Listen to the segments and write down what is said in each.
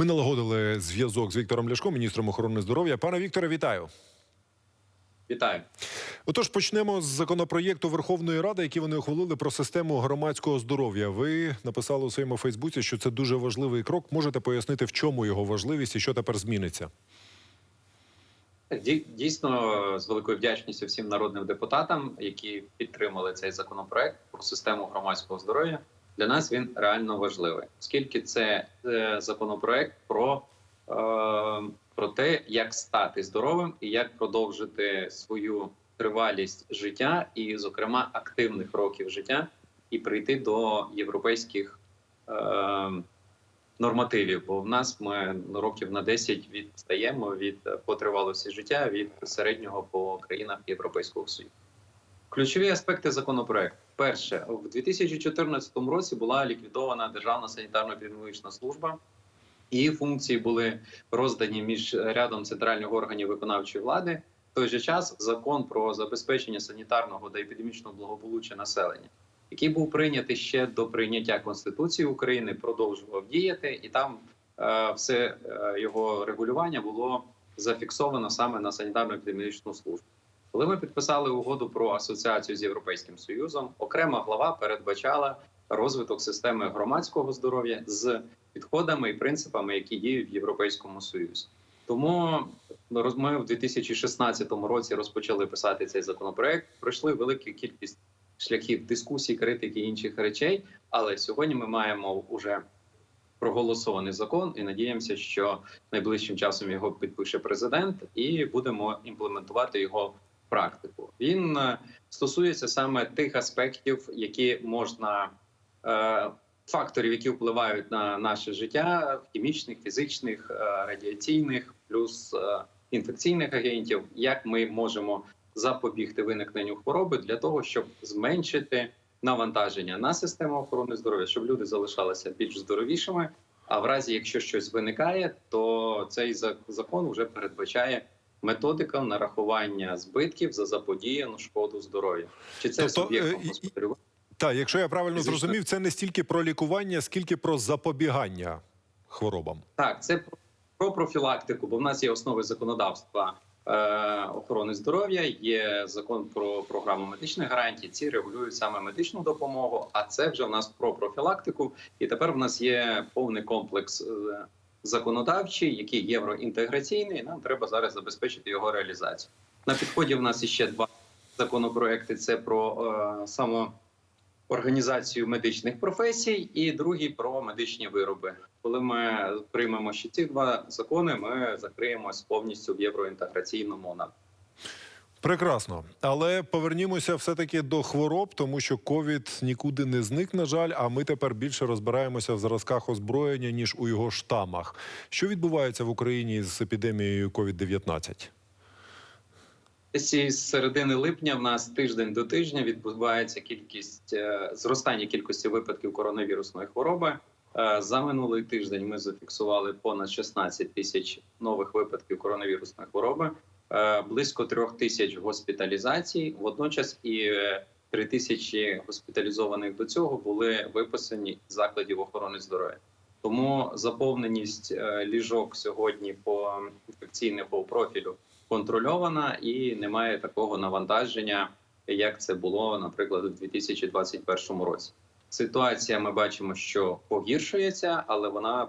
Ми налагодили зв'язок з Віктором Ляшком, міністром охорони здоров'я. Пане Вікторе, вітаю. Вітаю. Отож, почнемо з законопроєкту Верховної Ради, який вони ухвалили про систему громадського здоров'я. Ви написали у своєму Фейсбуці, що це дуже важливий крок. Можете пояснити, в чому його важливість і що тепер зміниться? Дійсно, з великою вдячністю всім народним депутатам, які підтримали цей законопроект про систему громадського здоров'я. Для нас він реально важливий, оскільки це е, законопроект про, е, про те, як стати здоровим і як продовжити свою тривалість життя, і, зокрема, активних років життя, і прийти до європейських. Е, нормативів, бо в нас ми років на 10 відстаємо від е, по тривалості життя від середнього по країнах Європейського Союзу. Ключові аспекти законопроекту. Перше, в 2014 році була ліквідована Державна санітарно-епідеміологічна служба. Її функції були роздані між рядом центральних органів виконавчої влади. В той же час закон про забезпечення санітарного та епідемічного благополуччя населення який був прийнятий ще до прийняття Конституції України, продовжував діяти, і там е, все е, його регулювання було зафіксовано саме на санітарно-епідеміологічну службу. Коли ми підписали угоду про асоціацію з Європейським Союзом, окрема глава передбачала розвиток системи громадського здоров'я з підходами і принципами, які діють в Європейському Союзі. Тому ми в 2016 році розпочали писати цей законопроект. Пройшли велику кількість шляхів дискусій, критики і інших речей. Але сьогодні ми маємо уже проголосований закон і надіємося, що найближчим часом його підпише президент, і будемо імплементувати його практику. Він е, стосується саме тих аспектів, які можна. е, Факторів, які впливають на наше життя, хімічних, фізичних, е, радіаційних, плюс інфекційних агентів, як ми можемо запобігти виникненню хвороби для того, щоб зменшити навантаження на систему охорони здоров'я, щоб люди залишалися більш здоровішими. А в разі, якщо щось виникає, то цей закон вже передбачає методика нарахування збитків за заподіяну шкоду здоров'ю. Чи це Тобто, суб'єктом е, господарювання? Так, якщо я правильно Фізично. зрозумів, це не стільки про лікування, скільки про запобігання хворобам. Так, це про- про профілактику, бо в нас є основи законодавства е, охорони здоров'я, є закон про програму медичних гарантій. Ці регулюють саме медичну допомогу. А це вже в нас про профілактику. І тепер в нас є повний комплекс е, законодавчий, який євроінтеграційний. Нам треба зараз забезпечити його реалізацію. На підході в нас іще два законопроекти: це про е, самоорганізацію медичних професій, і другий про медичні вироби. Коли ми приймемо ще ці два закони, ми закриємось повністю в євроінтеграційному напрямку. Прекрасно, але повернімося все-таки до хвороб, тому що ковід нікуди не зник, на жаль. А ми тепер більше розбираємося в зразках озброєння ніж у його штамах. Що відбувається в Україні з епідемією COVID-19? Десь із середини липня в нас тиждень до тижня відбувається кількість е, зростання кількості випадків коронавірусної хвороби. Е, За минулий тиждень ми зафіксували понад 16 тисяч нових випадків коронавірусної хвороби, близько трьох тисяч госпіталізацій. Водночас і е, три тисячі госпіталізованих до цього були виписані з закладів охорони здоров'я. Тому заповненість е, ліжок сьогодні по інфекційному профілю контрольована і немає такого навантаження, як це було, наприклад, у 2021 році. Ситуація ми бачимо, що погіршується, але вона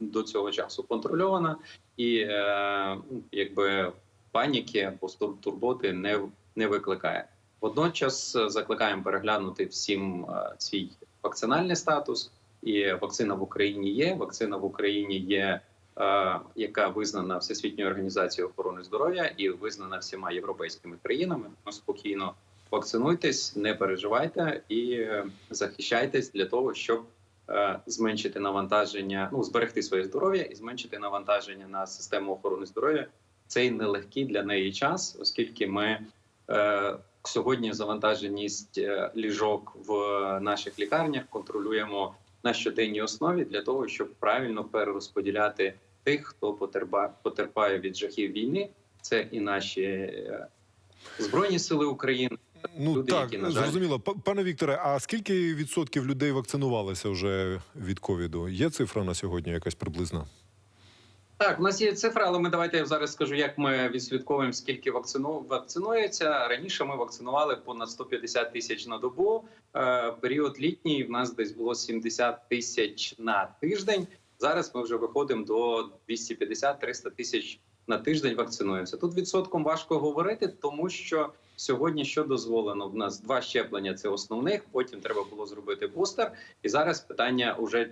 до цього часу контрольована, і е, якби паніки або турботи не, не викликає. Водночас е, закликаємо переглянути всім е, свій вакцинальний статус. І вакцина в Україні є. Вакцина в Україні є е, яка визнана Всесвітньою організацією охорони здоров'я і визнана всіма європейськими країнами. Ну, спокійно вакцинуйтесь, не переживайте і е, захищайтесь для того, щоб е, зменшити навантаження, ну зберегти своє здоров'я і зменшити навантаження на систему охорони здоров'я. Цей нелегкий для неї час, оскільки ми е, сьогодні завантаженість е, ліжок в наших лікарнях контролюємо на щоденній основі для того, щоб правильно перерозподіляти тих, хто потерпа, потерпає від жахів війни. Це і наші е, збройні сили України. Ну Люди, так, які, на жаль- зрозуміло. Пане Вікторе, а скільки відсотків людей вакцинувалися вже від ковіду? Є цифра на сьогодні якась приблизна? Так, у нас є цифра, але ми давайте я зараз скажу, як ми відслідковуємо, скільки вакцину вакцинується. Раніше ми вакцинували понад 150 тисяч на добу. Е, період літній в нас десь було 70 тисяч на тиждень. Зараз ми вже виходимо до 250-300 тисяч на тиждень. Вакцинуємося. Тут відсотком важко говорити, тому що сьогодні що дозволено? В нас два щеплення це основних. Потім треба було зробити бустер. І зараз питання уже.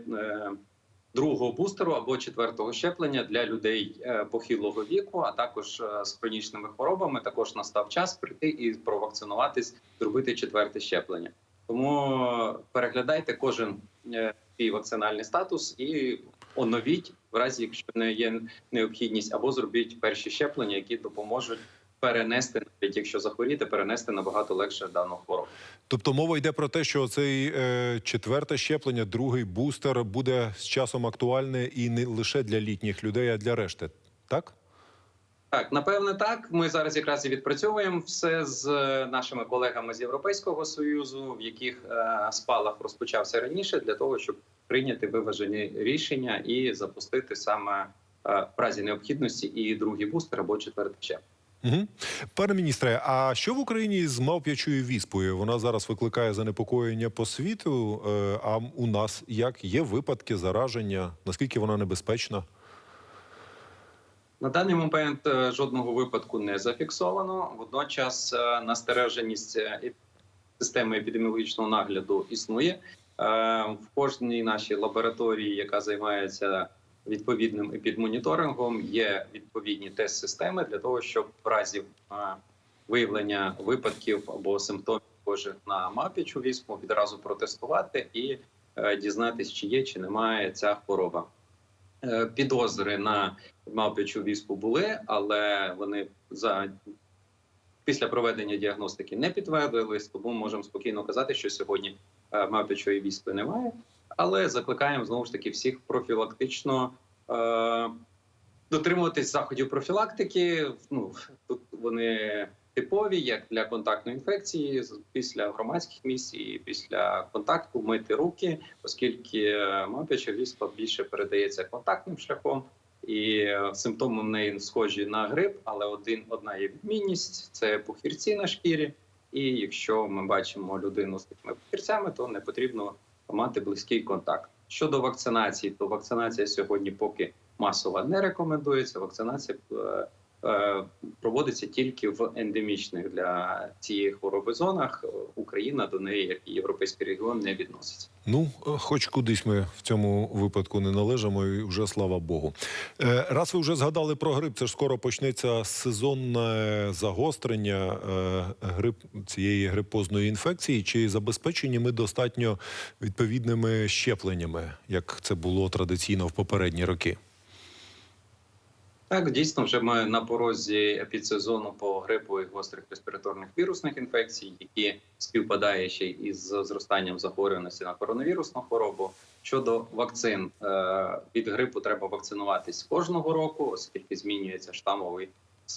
Другого бустеру або четвертого щеплення для людей е, похилого віку, а також е, з хронічними хворобами. Також настав час прийти і провакцинуватись, зробити четверте щеплення. Тому переглядайте кожен е, свій вакцинальний статус і оновіть в разі, якщо не є необхідність, або зробіть перші щеплення, які допоможуть перенести, навіть якщо захворіти, перенести набагато легше дану хворобу. Тобто мова йде про те, що цей е, четверте щеплення, другий бустер буде з часом актуальне і не лише для літніх людей, а для решти. Так? Так, напевне, так. Ми зараз якраз і відпрацьовуємо все з е, нашими колегами з Європейського союзу, в яких е, спалах розпочався раніше, для того, щоб прийняти виважені рішення і запустити саме е, в разі необхідності і другий бустер або четвертий щеплення. Угу. Пане міністре, а що в Україні з мавп'ячою віспою? Вона зараз викликає занепокоєння по світу. е, А у нас як є випадки зараження? Наскільки вона небезпечна? На даний момент е, жодного випадку не зафіксовано. Водночас е, настереженість системи епідеміологічного нагляду існує. В кожній нашій лабораторії, яка займається відповідним епідмоніторингом, є відповідні тест-системи для того, щоб в разі виявлення випадків або симптомів схожих на мапічу віспу відразу протестувати і е, дізнатись, чи є чи немає ця хвороба. Е, Підозри на мавпячу віспу були, але вони за після проведення діагностики не підтвердились, тому можемо спокійно казати, що сьогодні е, мавпячої віспи немає. Але закликаємо знову ж таки всіх профілактично е, дотримуватись заходів профілактики. Ну тут вони типові, як для контактної інфекції, після громадських місць і після контакту мити руки, оскільки е, мавпяча віспа більше передається контактним шляхом. І е, симптоми в неї схожі на грип, але один одна є відмінність це пухірці на шкірі. І якщо ми бачимо людину з такими пухірцями, то не потрібно мати близький контакт. Щодо вакцинації, то вакцинація сьогодні поки масова не рекомендується. Вакцинація е, проводиться тільки в ендемічних для цієї хвороби зонах. Україна до неї, як і європейський регіон, не відноситься. Ну, е, хоч кудись ми в цьому випадку не належимо, і вже слава Богу. Е, Раз ви вже згадали про грип, це ж скоро почнеться сезонне загострення е, грип цієї грипозної інфекції. Чи забезпечені ми достатньо відповідними щепленнями, як це було традиційно в попередні роки? Так, дійсно, вже ми на порозі епідсезону по грипу і гострих респіраторних вірусних інфекцій, які співпадає ще із зростанням захворюваності на коронавірусну хворобу. Щодо вакцин е, від грипу треба вакцинуватись кожного року, оскільки змінюється штамовий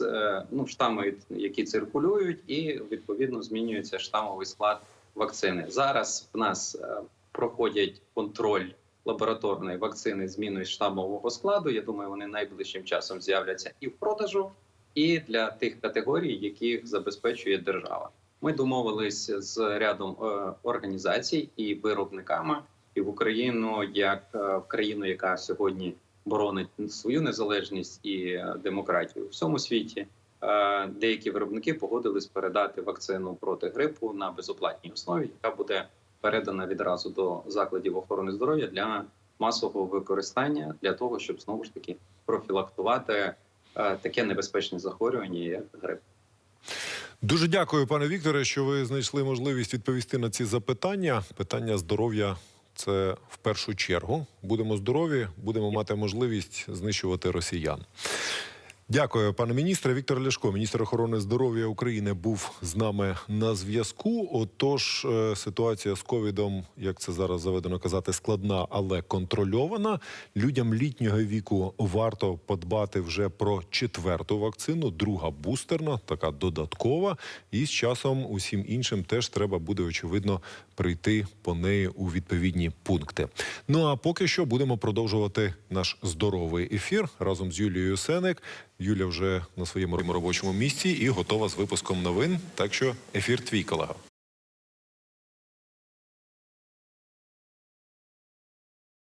е, ну, штами, які циркулюють, і відповідно змінюється штамовий склад вакцини. Зараз в нас е, проходять контроль лабораторної вакцини зміною штамового складу. Я думаю, вони найближчим часом з'являться і в продажу, і для тих категорій, яких забезпечує держава. Ми домовились з рядом е, організацій і виробниками, і в Україну, як е, в країну, яка сьогодні боронить свою незалежність і е, демократію в всьому світі. Деякі виробники погодились передати вакцину проти грипу на безоплатній основі, яка буде передана відразу до закладів охорони здоров'я для масового використання для того, щоб знову ж таки профілактувати е, таке небезпечне захворювання, як грип. Дуже дякую, пане Вікторе, що ви знайшли можливість відповісти на ці запитання. Питання здоров'я це в першу чергу. Будемо здорові, будемо мати можливість знищувати росіян. Дякую, пане міністре. Віктор Ляшко, міністр охорони здоров'я України, був з нами на зв'язку. Отож, е, ситуація з ковідом, як це зараз заведено казати, складна, але контрольована. Людям літнього віку варто подбати вже про четверту вакцину, друга бустерна, така додаткова. І з часом усім іншим теж треба буде очевидно прийти по неї у відповідні пункти. Ну а поки що будемо продовжувати наш здоровий ефір разом з Юлією Сеник. Юля вже на своєму робочому місці і готова з випуском новин. Так що ефір твій колега.